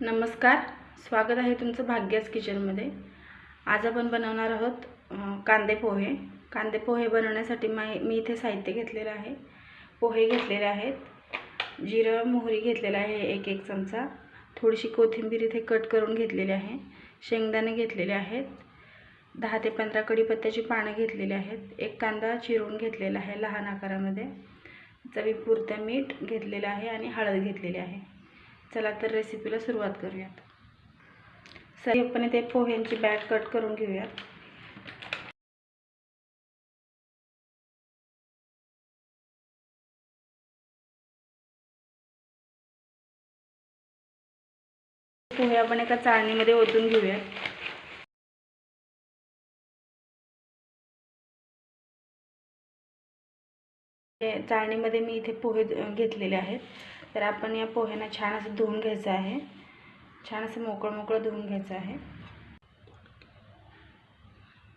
नमस्कार स्वागत आहे तुमचं भाग्यास किचनमध्ये. आज आपण बनवणार आहोत कांदे पोहे. कांदे पोहे बनवण्यासाठी माय मी इथे साहित्य घेतलेलं आहे. पोहे घेतलेले आहेत. जिरं मोहरी घेतलेलं आहे एक एक चमचा. थोडीशी कोथिंबीर इथे कट करून घेतलेली आहे. शेंगदाणे घेतलेले आहेत. दहा ते पंधरा कढीपत्त्याची पानं घेतलेली आहेत. एक कांदा चिरून घेतलेला आहे लहान आकारामध्ये. चवीपुरतं मीठ घेतलेलं आहे आणि हळद घेतलेली आहे. चला तर रेसिपीला सुरुवात करूयात. सर आपण ते पोह्यांची बॅग कट करून घेऊयात. पोहे आपण एका चाळणीमध्ये ओतून घेऊयात. चाळणीमध्ये मी इथे पोहे घेतलेले आहेत. तर आपण या पोह्यांना छान असं धुवून घ्यायचं आहे. छान असं मोकळं मोकळं धुवून घ्यायचं आहे.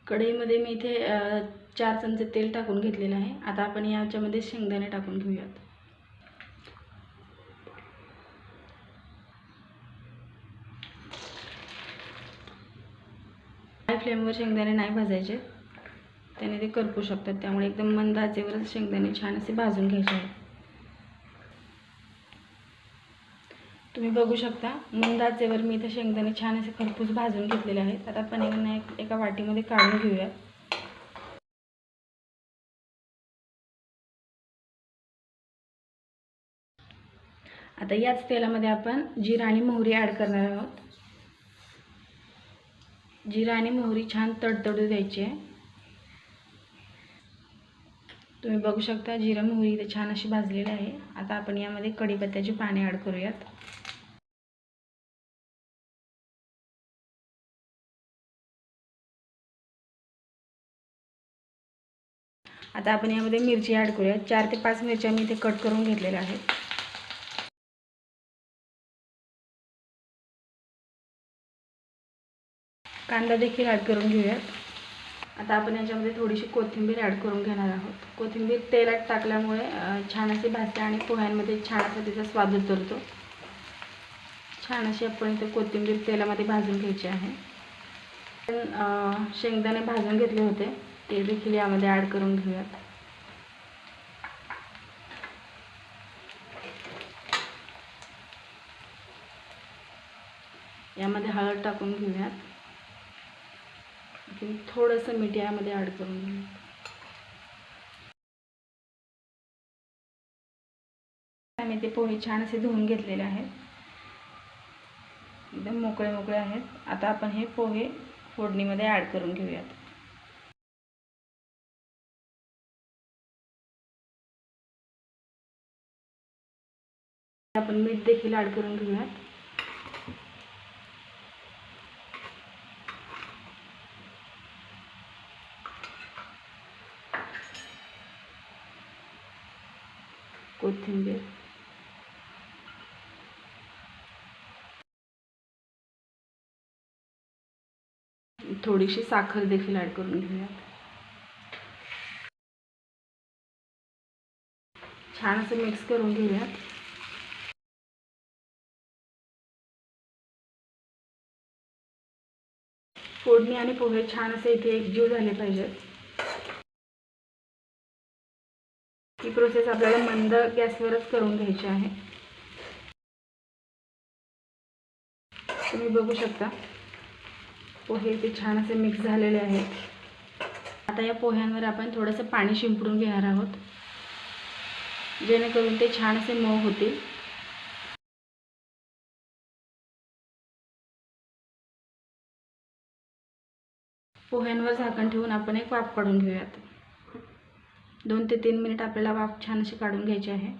कढईमध्ये मी इथे चार चमचे तेल टाकून घेतलेलं आहे. आता आपण याच्यामध्ये शेंगदाणे टाकून घेऊयात. हाय फ्लेमवर शेंगदाणे नाही भाजायचे. त्याने ते करपू शकतात. त्यामुळे एकदम मंद आचेवरच शेंगदाणे छान असे भाजून घ्यायचे आहेत. तुम्ही बघू शकता. मंदाचेवर मी इथे शेंगदाणे छान असे खरपूस भाजून घेतलेले आहेत. आता आपण एक एका वाटीमध्ये काढून घेऊया. आता याच तेलामध्ये आपण जिरा आणि मोहरी ॲड करणार आहोत. जिरा आणि मोहरी छान तडतडू द्यायची. आहे तुम्ही बघू शकता जिरं मोहरी इथे छान अशी भाजलेली आहे. आता आपण यामध्ये कढीपत्त्याची पाने ॲड करूयात. आता आपण यामध्ये मिरची ॲड करूयात. चार ते पाच मिरच्या मी इथे कट करून घेतलेल्या आहेत. कांदा देखील ॲड करून घेऊयात. आता आपण याच्यामध्ये थोडीशी कोथिंबीर ॲड करून घेणार आहोत. कोथिंबीर तेलात टाकल्यामुळे छान अशी भाजते आणि पोह्यांमध्ये छान असा तिचा स्वाद उतरतो. छान अशी आपण इथे कोथिंबीर तेलामध्ये भाजून घ्यायची आहे. शेंगदाणे भाजून घेतले होते ते देखील यामध्ये ॲड करून घेऊयात. यामध्ये हळद टाकून घेऊयात. थोडंसं मीठ यामध्ये ॲड करून. घेऊयात आम्ही ते पोहे छान असे धुवून घेतलेले आहेत. एकदम मोकळे मोकळे आहेत. आता आपण हे पोहे फोडणीमध्ये ॲड करून घेऊयात. आपण मीठ देखील ॲड करून घेऊयात. कोथिंबीर. थोडीशी साखर देखील ॲड करून घेऊयात. छान असं मिक्स करून घेऊयात. फोडणी आणि पोहे छान असे इथे एकजीव झाले पाहिजेत. ही प्रोसेस आपल्याला मंद गॅसवरच करून घ्यायची आहे. तुम्ही बघू शकता. पोहे ते छान असे मिक्स झालेले आहेत. आता या पोह्यांवर आपण थोडंसं पाणी शिंपडून घेणार आहोत. जेणेकरून ते छान असे मऊ होतील. पोह्यांवर झाकण ठेवून आपण एक वाफ काढून घेऊयात. दोन ते तीन मिनिट आपल्याला वाफ छान अशी काढून घ्यायची आहे.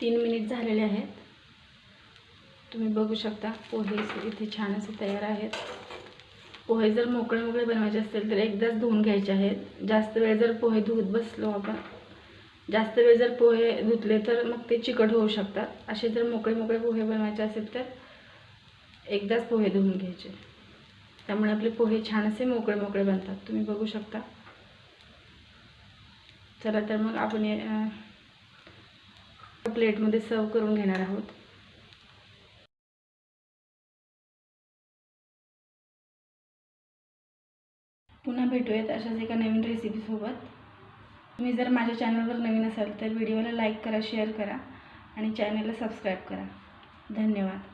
तीन मिनिट झालेले आहेत. तुम्ही बघू शकता पोहे इथे छान असे तयार आहेत. पोहे जर मोकळे मोकळे बनवायचे असतील तर एकदाच धुवून घ्यायचे आहेत. जास्त वेळ जर पोहे धुवत बसलो आपण जास्त वेळ जर पोहे धुतले तर मग ते चिकट होऊ शकतात. असे जर मोकळे मोकळे पोहे बनवायचे असेल तर एकदाच पोहे धुवून घ्यायचे. त्यामुळे आपले पोहे छान असे मोकळे मोकळे बनतात. तुम्ही बघू शकता. चला तर मग आपण प्लेटमध्ये सर्व करून घेणार आहोत. पुन्हा भेटूयात अशाच एका नवीन रेसिपीसोबत तुम्ही जर माझ्या चॅनलवर नवीन असाल तर व्हिडिओला लाईक करा शेअर करा आणि चॅनलला सबस्क्राईब करा. धन्यवाद.